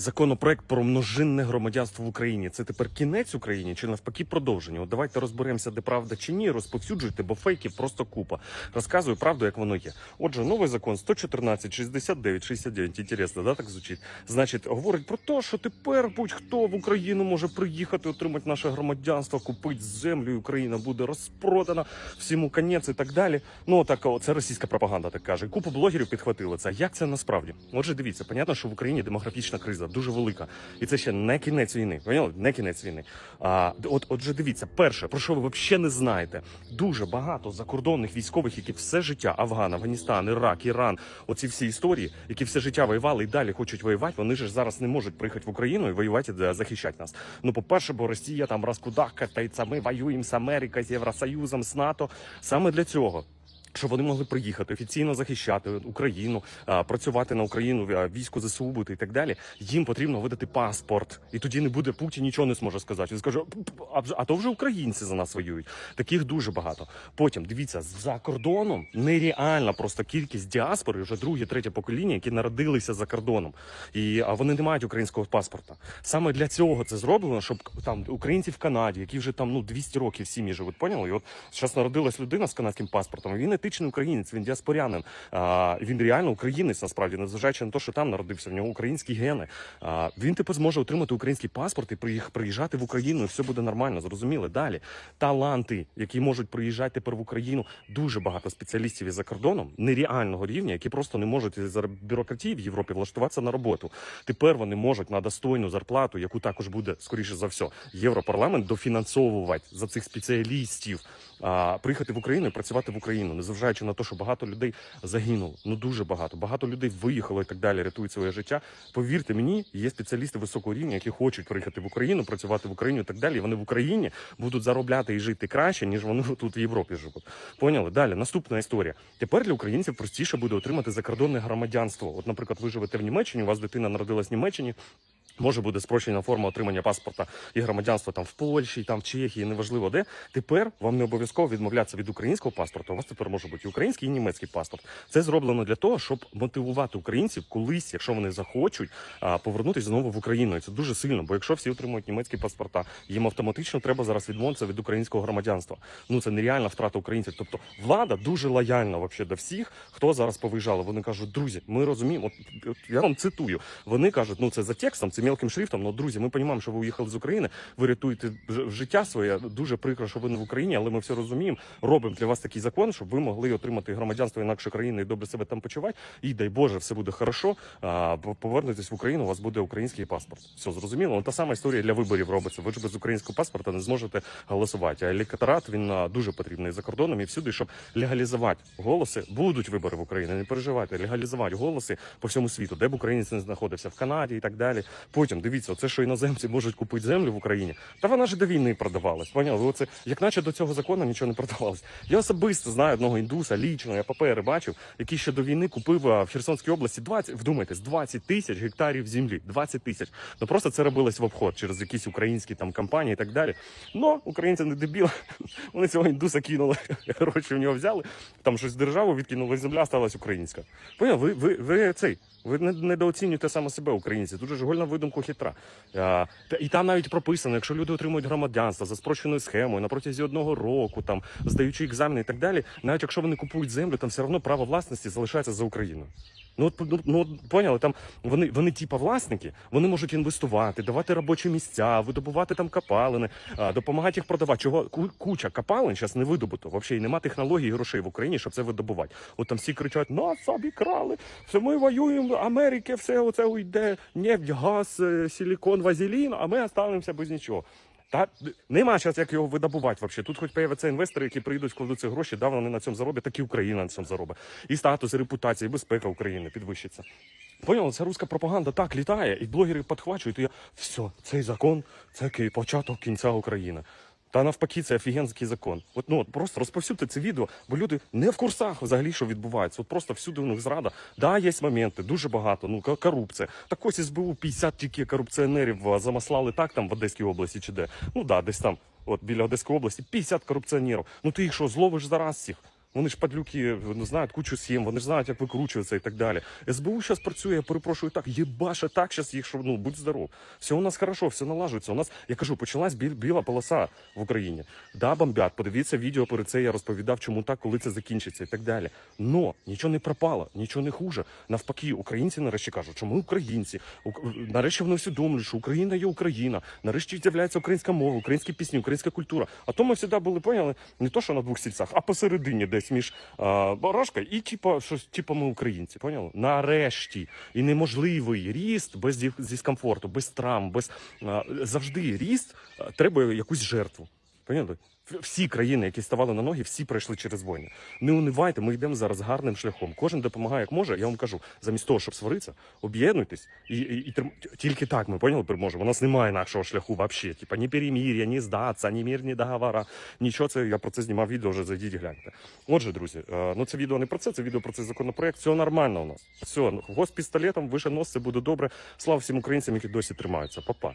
Законопроект про множинне громадянство в Україні це тепер кінець Україні чи навпаки продовження? От давайте розберемося, де правда чи ні. Розповсюджуйте, бо фейків просто купа. Розказую правду, як воно є. Отже, новий закон 114, 69, 69, Інтересно, да, так звучить. Значить, говорить про те, що тепер будь-хто в Україну може приїхати, отримати наше громадянство, купити землю, і Україна буде розпродана, всьому конець і так далі. Ну так це російська пропаганда, так каже. Купу блогерів підхватили це. Як це насправді? Отже, дивіться, понятно, що в Україні демографічна криза дуже велика, і це ще не кінець війни. Поняли? Не кінець війни. А от, отже, дивіться, перше, про що ви взагалі не знаєте, дуже багато закордонних військових, які все життя Афган, Афганістан, Ірак, Іран, оці всі історії, які все життя воювали і далі хочуть воювати. Вони ж зараз не можуть приїхати в Україну і воювати і захищати нас. Ну, по-перше, бо Росія там розкудахкається, ми воюємо з Америкою, з Євросоюзом, з НАТО. Саме для цього. Щоб вони могли приїхати офіційно захищати Україну, працювати на Україну, військо ЗСУ бути і так далі. Їм потрібно видати паспорт, і тоді не буде Путін нічого не зможе сказати. Він скаже, «П-п, а то вже українці за нас воюють. Таких дуже багато. Потім дивіться, за кордоном нереальна просто кількість діаспори, вже друге, третє покоління, які народилися за кордоном, і вони не мають українського паспорта. Саме для цього це зроблено, щоб там українці в Канаді, які вже там ну 200 років сім'ї живуть, поняли? І от зараз народилась людина з канадським паспортом. і Він етичний українець, він діаспорянин. А, він реально українець, насправді, незважаючи на те, що там народився, в нього українські гени. А, він типу зможе отримати український паспорт і приїжджати в Україну, і все буде нормально. Зрозуміли? Далі таланти, які можуть приїжджати тепер в Україну. Дуже багато спеціалістів із за кордоном нереального рівня, які просто не можуть за бюрократії в Європі влаштуватися на роботу. Тепер вони можуть на достойну зарплату, яку також буде скоріше за все, європарламент дофінансовувати за цих спеціалістів. А приїхати в Україну і працювати в Україну, незважаючи на те, що багато людей загинуло. Ну дуже багато. Багато людей виїхало і так далі, рятують своє життя. Повірте мені, є спеціалісти високого рівня, які хочуть приїхати в Україну, працювати в Україні і так далі. І вони в Україні будуть заробляти і жити краще, ніж вони тут в Європі живуть. Поняли? Далі наступна історія. Тепер для українців простіше буде отримати закордонне громадянство. От, наприклад, ви живете в Німеччині, у вас дитина народилась в Німеччині. Може буде спрощена форма отримання паспорта і громадянства там в Польщі, там в Чехії, неважливо де. Тепер вам не обов'язково відмовлятися від українського паспорту. У вас тепер може бути і український і німецький паспорт. Це зроблено для того, щоб мотивувати українців колись, якщо вони захочуть, повернутися знову в Україну. І це дуже сильно. Бо якщо всі отримують німецькі паспорта, їм автоматично треба зараз відмовитися від українського громадянства. Ну це нереальна втрата українців. Тобто влада дуже лояльна вообще до всіх, хто зараз повиїжджали. Вони кажуть, друзі, ми розуміємо. От я вам цитую. Вони кажуть, ну це за текстом, це мелким шрифтом. Ну, друзі, ми розуміємо, що ви уїхали з України, ви рятуєте життя своє. Дуже прикро, що ви не в Україні, але ми все розуміємо. Робимо для вас такий закон, щоб ви могли отримати громадянство інакше країни і добре себе там почувати. І дай Боже, все буде хорошо. А повернетесь в Україну, у вас буде український паспорт. Все зрозуміло. Ну, та сама історія для виборів робиться. Ви ж без українського паспорта не зможете голосувати. А електорат він дуже потрібний за кордоном і всюди, щоб легалізувати голоси. Будуть вибори в Україні. Не переживайте, легалізувати голоси по всьому світу, де б українець не знаходився, в Канаді і так далі. Потім дивіться, це що іноземці можуть купити землю в Україні. Та вона ж до війни продавалась. Поняли? Оце як наче до цього закону нічого не продавалось. Я особисто знаю одного індуса, лічно, я папери бачив, який ще до війни купив в Херсонській області 20, вдумайтесь, 20 тисяч гектарів землі. 20 тисяч. Ну просто це робилось в обход через якісь українські там компанії і так далі. Ну, українці не дебіли. Вони цього індуса кинули, гроші в нього взяли. Там щось державу відкинули, земля сталася українська. Поняв, ви, ви, ви цей. Ви недооцінюєте саме себе, українці. Дуже ж гольна видумку хитра. І там навіть прописано, якщо люди отримують громадянство за спрощеною схемою на протязі одного року, там здаючи екзамени і так далі, навіть якщо вони купують землю, там все одно право власності залишається за Україною. Ну от ну, ну поняли, там вони, вони типа власники, вони можуть інвестувати, давати робочі місця, видобувати там копалини, а, допомагати їх продавати. Чого ку- куча копалин зараз не видобуто. Взагалі нема технологій і грошей в Україні, щоб це видобувати. От там всі кричать: нас обікрали, все ми воюємо, Америки, все оце уйде, нефть, газ, е, силікон, вазелін, а ми останемося без нічого. Та нема зараз як його видобувати Взагалі. Тут хоч появляться інвестори, які прийдуть, складуть ці гроші, да, вони на цьому зароблять, так і Україна на цьому заробить. І статус, і репутація, і безпека України підвищиться. Поняли, ця руська пропаганда так літає, і блогери підхвачують, і я все, цей закон це початок кінця України. Та навпаки, це офігенський закон. От ну от просто розповсюдьте це відео, бо люди не в курсах взагалі, що відбувається. От просто всюди у них зрада. Да, є моменти, дуже багато. Ну корупція. Так ось СБУ 50 тільки корупціонерів замаслали так там в Одеській області чи де. Ну да, десь там, от біля Одеської області, 50 корупціонерів. Ну ти їх що, зловиш зараз всіх? Вони ж падлюки ну, знають кучу сім, вони ж знають, як викручуватися і так далі. СБУ зараз працює, я перепрошую так, єбаше так зараз їх, що ну будь здоров. Все у нас хорошо, все налажується. У нас, я кажу, почалась біль, біла полоса в Україні. Да, бомбять. Подивіться відео перед це. Я розповідав, чому так, коли це закінчиться і так далі. Но нічого не пропало, нічого не хуже. Навпаки, українці нарешті кажуть, що ми українці. Ук- Нарешті вони усвідомлюють, що Україна є Україна. Нарешті з'являється українська мова, українські пісні, українська культура. А то ми завжди були поняли не то, що на двох стільцях, а посередині десь між а, барашка і типа щось, типа ми українці. Поняли? Нарешті і неможливий ріст без дис- дискомфорту, без травм, без а, завжди ріст а, треба якусь жертву. Поняли? Всі країни, які ставали на ноги, всі пройшли через війни. Не унивайте, ми йдемо зараз гарним шляхом. Кожен допомагає як може. Я вам кажу, замість того, щоб сваритися, об'єднуйтесь і, і, і трим- тільки так ми поняли, переможемо. У нас немає інакшого шляху взагалі. Типа ні перемір'я, ні здатися, ні мирні договора. Нічого це я про це знімав відео. Вже зайдіть гляньте. Отже, друзі, е, ну це відео не про це, це відео про цей законопроект. Все нормально у нас. Все, гост пістолетом, вище нос, це буде добре. Слава всім українцям, які досі тримаються. Па-па.